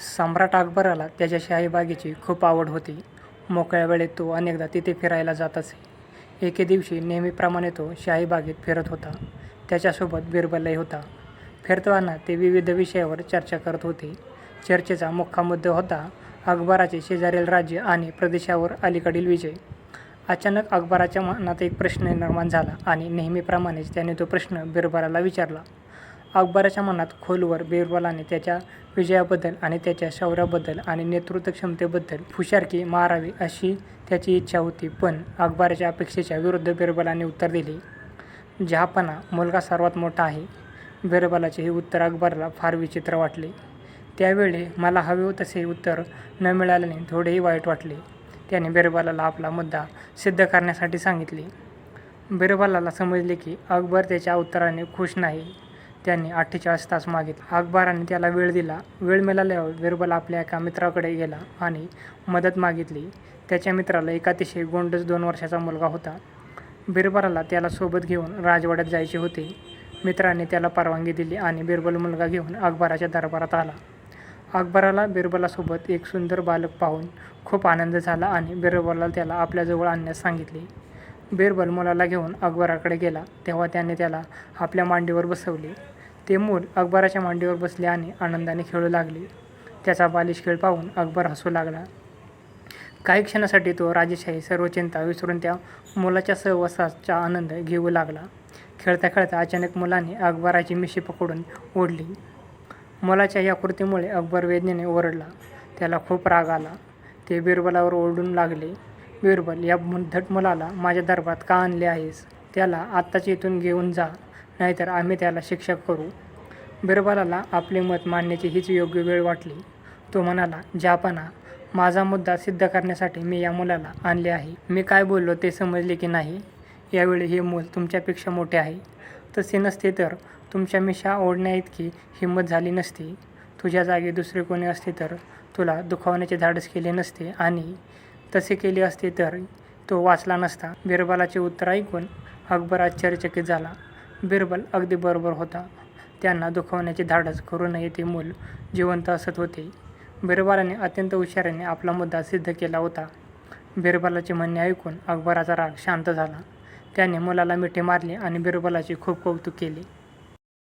सम्राट अकबराला त्याच्या शाहीबागेची खूप आवड होती. मोकळ्या वेळेत तो अनेकदा तिथे फिरायला जात असे. एके दिवशी नेहमीप्रमाणे तो शाहीबागेत फिरत होता. त्याच्यासोबत बिरबलही होता. फिरताना ते विविध विषयावर चर्चा करत होते. चर्चेचा मुख्य मुद्दा होता अकबराचे शेजारील राज्य आणि प्रदेशावर अलीकडील विजय. अचानक अकबराच्या मनात एक प्रश्न निर्माण झाला आणि नेहमीप्रमाणेच त्याने तो प्रश्न बिरबलाला विचारला. अकबराच्या मनात खोलवर बिरबलाने त्याच्या विजयाबद्दल आणि त्याच्या शौर्याबद्दल आणि नेतृत्व क्षमतेबद्दल फुशारकी मारावी अशी त्याची इच्छा होती पण अकबराच्या अपेक्षेच्या विरुद्ध बिरबलाने उत्तर दिले, जहापना मुलगा सर्वात मोठा आहे. बिरबलाचे हे उत्तर अकबराला फार विचित्र वाटले. त्यावेळी मला हवे तसे उत्तर न मिळाल्याने थोडेही वाईट वाटले. त्याने बिरबलाला आपला मुद्दा सिद्ध करण्यासाठी सांगितले. बिरबलाला समजले की अकबर त्याच्या उत्तराने खुश नाही. त्यांनी अठ्ठेचाळीस तास मागितले. अकबराने त्याला वेळ दिला. वेळ मिळाल्यावर बिरबल आपल्या एका मित्राकडे गेला आणि मदत मागितली. त्याच्या मित्राला एक अतिशय गोंडस दोन वर्षाचा मुलगा होता. बिरबलाला त्याला सोबत घेऊन राजवाड्यात जायचे होते. मित्राने त्याला परवानगी दिली आणि बिरबल मुलगा घेऊन अकबराच्या दरबारात आला. अकबराला बिरबलासोबत एक सुंदर बालक पाहून खूप आनंद झाला आणि बिरबलला त्याला आपल्याजवळ आणण्यास सांगितले. बिरबल मुलाला घेऊन अकबराकडे गेला तेव्हा त्याने त्याला आपल्या मांडीवर बसवले. ते मूल अकबराच्या मांडीवर बसले आणि आनंदाने खेळू लागले. त्याचा बालिश खेळ पाहून अकबर हसू लागला. काही क्षणासाठी तो राजेशाही सर्व चिंता विसरून त्या मुलाच्या सहवासाचा आनंद घेऊ लागला. खेळता खेळता अचानक मुलाने अकबराची मिशी पकडून ओढली. मुलाच्या या कृतीमुळे अकबर वेदनेने ओरडला. त्याला खूप राग आला. ते बिरबलावर ओरडून लागले, बिरबल, या उद्धट मुलाला माझ्या दरबारात का आणले आहेस? त्याला आत्ताच इथून घेऊन जा नाहीतर आम्ही त्याला शिक्षा करू. बिरबलाला आपले मत मांडण्याची हीच योग्य वेळ वाटली. तो म्हणाला, जापाना माझा मुद्दा सिद्ध करण्यासाठी मी या मुलाला आणले आहे. मी काय बोललो ते समजले की नाही? यावेळी हे मूल तुमच्यापेक्षा मोठे आहे. तसे नसते तर तुमच्या मिशा ओढण्याइतकी हिंमत झाली नसती. तुझ्या जागी दुसरे कोणी असते तर तुला दुखावण्याचे धाडस केले नसते आणि तसे केले असते तर तो वाचला नसता. बिरबलाचे उत्तर ऐकून अकबर आश्चर्यचकित झाला. बिरबल अगदी बरोबर होता. त्यांना दुखवण्याचे धाडस करूनही ते मूल जिवंत असत होते. बिरबलाने अत्यंत हुशारीने आपला मुद्दा सिद्ध केला होता. बिरबलाचे म्हणणे ऐकून अकबराचा राग शांत झाला. त्याने मुलाला मिठी मारली आणि बिरबलाचे खूप कौतुक केले.